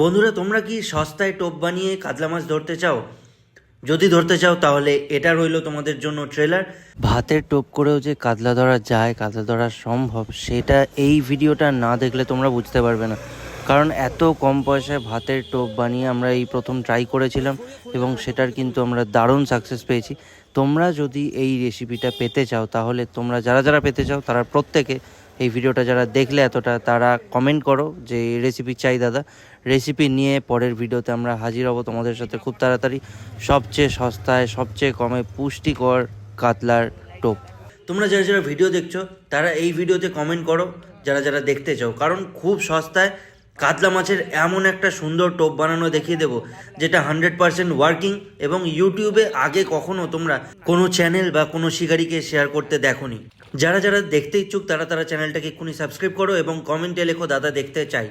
বন্ধুরা, তোমরা কি সস্তায় টোপ বানিয়ে কাতলা মাছ ধরতে চাও? যদি ধরতে চাও, তাহলে এটা রইল তোমাদের জন্য ট্রেলার ভাতের টোপ করেও যে কাতলা ধরা যায়, কাতলা ধরা সম্ভব, সেটা এই ভিডিওটা না দেখলে তোমরা বুঝতে পারবে না। কারণ এত কম পয়সায় ভাতের টোপ বানিয়ে আমরা এই প্রথম ট্রাই করেছিলাম এবং সেটার কিন্তু আমরা দারুণ সাকসেস পেয়েছি। তোমরা যদি এই রেসিপিটা পেতে চাও, তাহলে তোমরা যারা যারা পেতে চাও, তারা প্রত্যেকে এই ভিডিওটা যারা দেখলে এতটা, তারা কমেন্ট করো যে রেসিপি চাই দাদা। রেসিপি নিয়ে পরের ভিডিওতে আমরা হাজির হব তোমাদের সাথে খুব তাড়াতাড়ি। সবচেয়ে সস্তায়, সবচেয়ে কমে পুষ্টিকর কাতলার টোপ। তোমরা যারা যারা ভিডিও দেখছ, তারা এই ভিডিওতে কমেন্ট করো। যারা যারা দেখতে চাও, কারণ খুব সস্তায় কাতলা মাছের এমন একটা সুন্দর টোপ বানানো দেখিয়ে দেবো, যেটা হান্ড্রেড পার্সেন্ট ওয়ার্কিং এবং ইউটিউবে আগে কখনো তোমরা কোনো চ্যানেল বা কোনো শিকারিকে শেয়ার করতে দেখোনি। যারা যারা দেখতে ইচ্ছুক, তারা তারা চ্যানেলটাকে এক্ষুনি সাবস্ক্রাইব করো এবং কমেন্টে লেখো, দাদা দেখতে চাই।